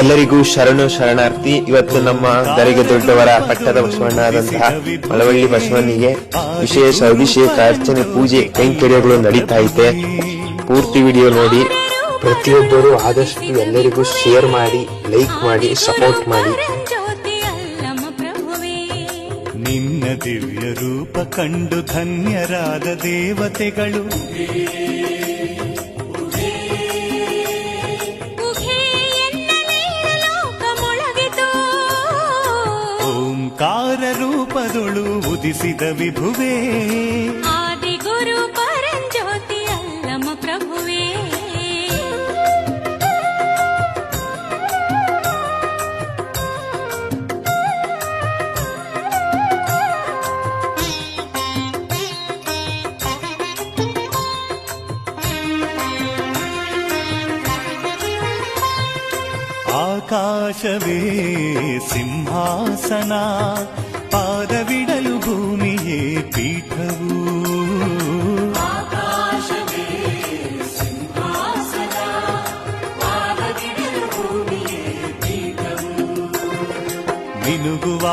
ಎಲ್ಲರಿಗೂ ಶರಣು ಶರಣಾರ್ಥಿ, ಇವತ್ತು ನಮ್ಮ ದರಿಗೆ ದೊಡ್ಡವರ ಪಟ್ಟದ ಬಸವಣ್ಣಾದಂತಹ ಮಳವಳ್ಳಿ ಬಸವನಿಗೆ ವಿಶೇಷ ಅಭಿಷೇಕ ಅರ್ಚನೆ ಪೂಜೆ ಕೈಂಕರ್ಯಗಳು ನಡೀತಾ ಐತೆ ಪೂರ್ತಿ ವಿಡಿಯೋ ನೋಡಿ. ಪ್ರತಿಯೊಬ್ಬರು ಆದಷ್ಟು ಎಲ್ಲರಿಗೂ ಶೇರ್ ಮಾಡಿ ಲೈಕ್ ಮಾಡಿ ಸಪೋರ್ಟ್ ಮಾಡಿ. ನಿನ್ನ ದಿವ್ಯ ರೂಪ ಕಂಡು ಧನ್ಯರಾದ ದೇವತೆಗಳು. ರೂಪದೊಳು ಉದಿಸಿದ ವಿಭುವೇ. ಆಕಾಶವೇ ಸಿಂಹಾಸನ ಪಾದವಿಡಲು ಭೂಮಿಯೇ ಪೀಠವು ಮಿನುಗುವ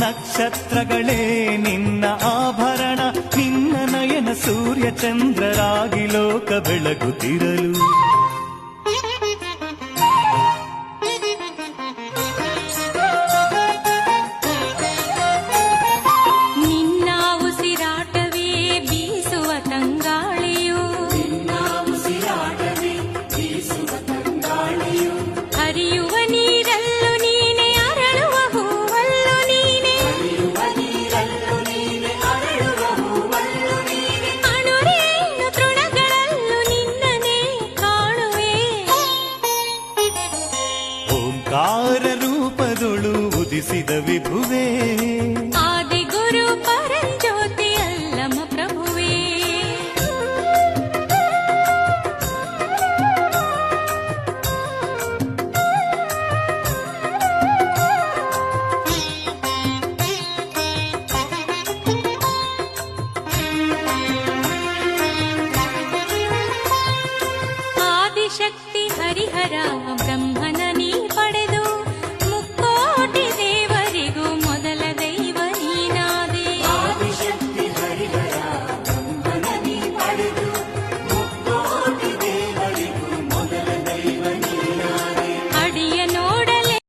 ನಕ್ಷತ್ರಗಳೇ ನಿನ್ನ ಆಭರಣ ನಿನ್ನ ನಯನ ಸೂರ್ಯ ಚಂದ್ರರಾಗಿ ಲೋಕ ಬೆಳಗುತ್ತಿರಲು ಓಂಕಾರ ರೂಪದೊಳು ಉದಿಸಿದ ವಿಭುವೇ. ಆದಿಗುರು ಪರಂಜ್ಯೋತಿ ಅಲ್ಲಮ ಪ್ರಭುವೇ. ಆದಿಶಕ್ತಿ